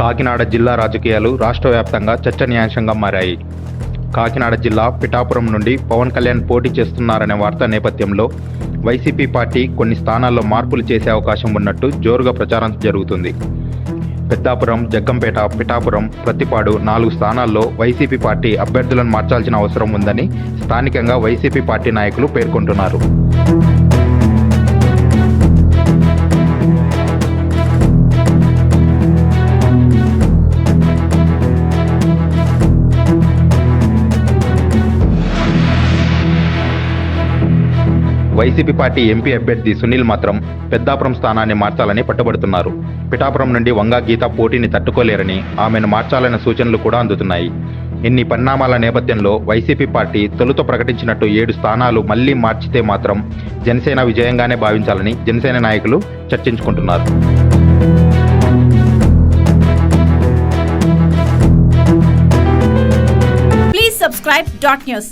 కాకినాడ జిల్లా రాజకీయాలు రాష్ట్ర వ్యాప్తంగా చర్చనీయాంశంగా మారాయి. కాకినాడ జిల్లా పిఠాపురం నుండి పవన్ కళ్యాణ్ పోటీ చేస్తున్నారనే వార్త నేపథ్యంలో వైసీపీ పార్టీ కొన్ని స్థానాల్లో మార్పులు చేసే అవకాశం ఉన్నట్టు జోరుగా ప్రచారం జరుగుతుంది. పెద్దాపురం జగ్గంపేట పిఠాపురం ప్రతిపాడు నాలుగు స్థానాల్లో వైసీపీ పార్టీ అభ్యర్థులను మార్చాల్సిన అవసరం ఉందని స్థానికంగా వైసీపీ పార్టీ నాయకులు పేర్కొంటున్నారు. వైసీపీ పార్టీ ఎంపీ అభ్యర్థి సునీల్ మాత్రం పెద్దాపురం స్థానాన్ని మార్చాలని పట్టుబడుతున్నారు. పిఠాపురం నుండి వంగా గీత పోటీని తట్టుకోలేరని ఆమెను మార్చాలన్న సూచనలు కూడా అందుతున్నాయి. ఇన్ని పరిణామాల నేపథ్యంలో వైసీపీ పార్టీ తొలుత ప్రకటించినట్టు ఏడు స్థానాలు మళ్ళీ మార్చితే మాత్రం జనసేన విజయంగానే భావించాలని జనసేన నాయకులు చర్చించుకుంటున్నారు. Please subscribe dot news